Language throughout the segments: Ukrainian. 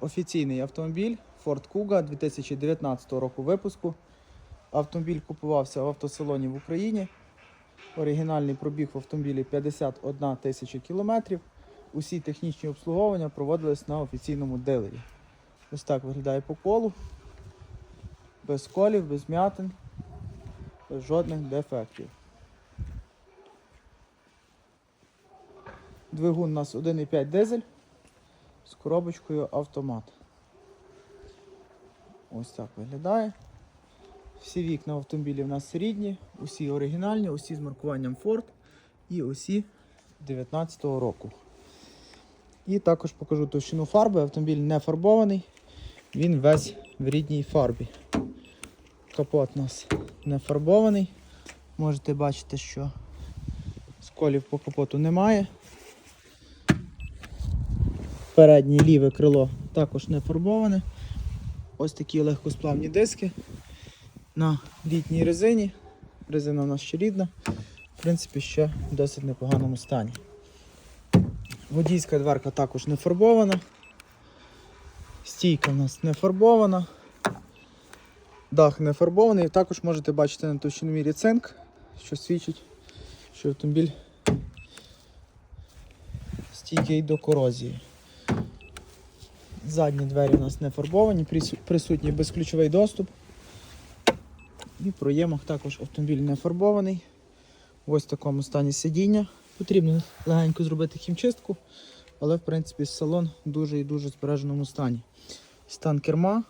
офіційний автомобіль Ford Kuga 2019 року випуску. Автомобіль купувався в автосалоні в Україні. Оригінальний пробіг в автомобілі 51 тисяча кілометрів. Усі технічні обслуговування проводились на офіційному дилері. Ось так виглядає по колу. Без колів, без м'ятин, без жодних дефектів. Двигун у нас 1,5 дизель коробочкою автомат. Ось так виглядає. Всі вікна автомобілі в нас рідні, усі оригінальні, усі з маркуванням Ford і усі 2019 року. І також покажу товщину фарби. Автомобіль не фарбований, він весь в рідній фарбі. Капот у нас не фарбований. Можете бачити, що сколів по капоту немає. Переднє ліве крило також не фарбоване. Ось такі легкосплавні диски на літній резині. Резина у нас ще рідна, в принципі, ще в досить непоганому стані. Водійська дверка також не фарбована. Стійка у нас не фарбована. Дах не фарбований. Також можете бачити на товщиномірі цинк, що свідчить, що автомобіль стійкий до корозії. Задні двері у нас не фарбовані, прису- присутній безключовий доступ. І в проємах також автомобіль не фарбований. В ось такому стані сидіння. Потрібно легенько зробити хімчистку, але в принципі салон в дуже і дуже збереженому стані. Стан керма.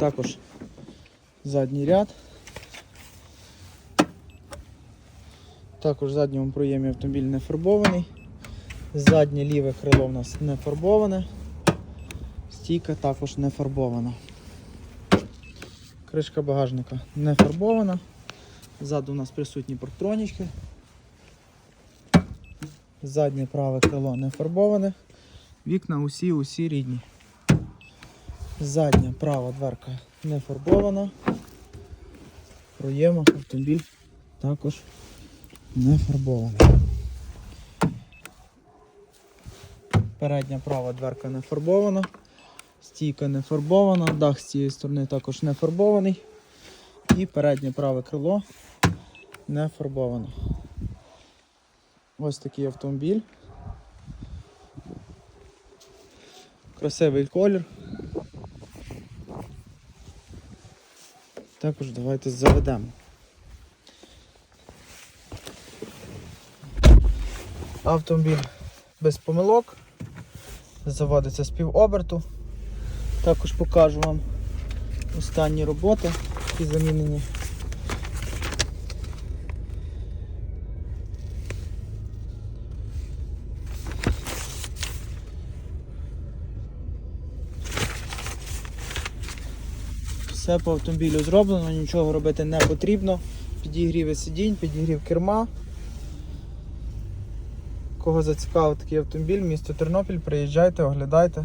Також задній ряд. Також в задньому проємі автомобіль не фарбований. Заднє ліве крило в нас не фарбоване. Стійка також не фарбована. Кришка багажника не фарбована. Ззаду у нас присутні парктронічки. Заднє праве крило не фарбоване. Вікна усі усі рідні. Задня права дверка не фарбована. В проємах автомобіль також не фарбований. Передня права дверка не фарбована. Стійка не фарбована, дах з цієї сторони також не фарбований. І переднє праве крило не фарбовано. Ось такий автомобіль. Красивий колір. Також давайте заведемо. Автомобіль без помилок. Заводиться з півоберту. Також покажу вам останні роботи, які замінені. Все по автомобілю зроблено, нічого робити не потрібно. Підігрів сидінь, підігрів керма. Кого зацікавив такий автомобіль, місто Тернопіль, приїжджайте, оглядайте.